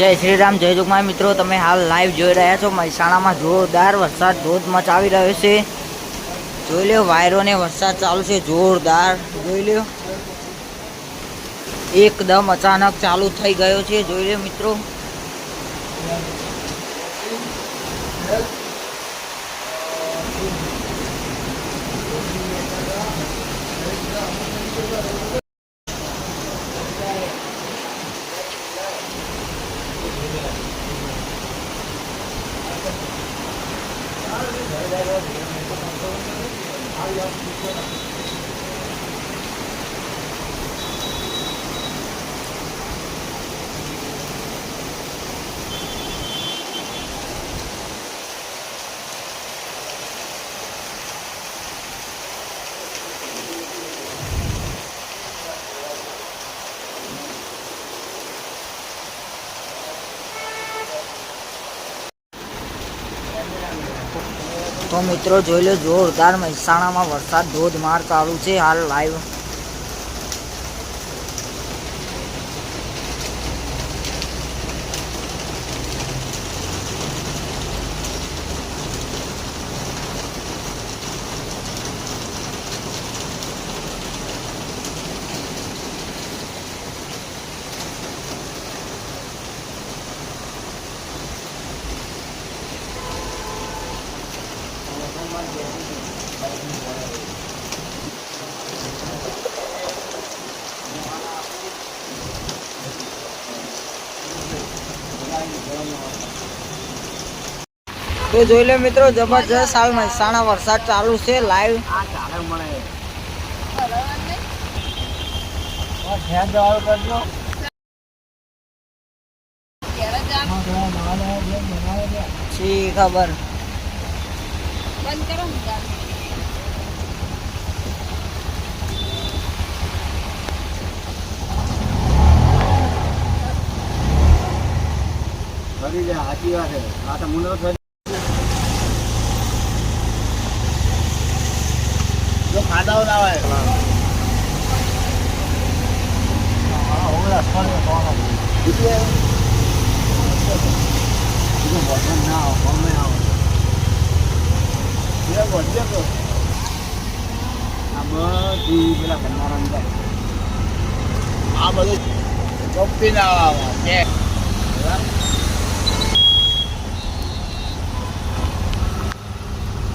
જય શ્રી રામ, જય જુગમાય મિત્રો, તમે હાલ લાઈવ જોઈ રહ્યા છો. મહેસાણામાં જોરદાર વરસાદ ધોધ મચાવી રહ્યો છે. જોઈ લ્યો, વાયરો ને વરસાદ ચાલુ છે. જોરદાર. જોઈ લ્યો. એકદમ અચાનક ચાલુ થઈ ગયો છે. જોઈ લ્યો, મિત્રો. Thank you. તો મિત્રો જોઈ લો જોરદાર મહેસાણામાં વરસાદ ધોધમાર ચાલુ છે હાલ લાઈવ તો જોઈ લે મિત્રો જબરજસ્ત હાલ મહેસાણા વરસાદ ચાલુ છે લાઈવ શી ખબર? બંધ કરો જાય સાચી વાત છે. આ તો મુંડો જો ખાડાઓ ના આવે આ બધું ચોપી ના આવે આધેવાળાનો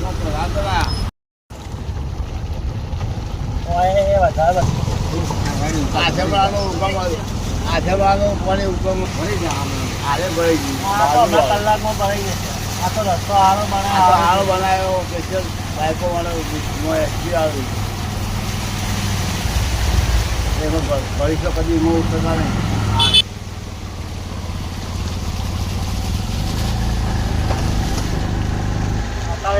હુકમ આધેવાળાનો પણ હુકમ ભરી જાય આરે ભરી ગયું આ તો હારો બનાવ્યો સ્પેશિયલ બાઈકો વાળો એસપી આવ્યું એમાં ભવિષ્ય કદી હું ઉતરતા નહીં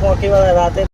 વાળા રાતે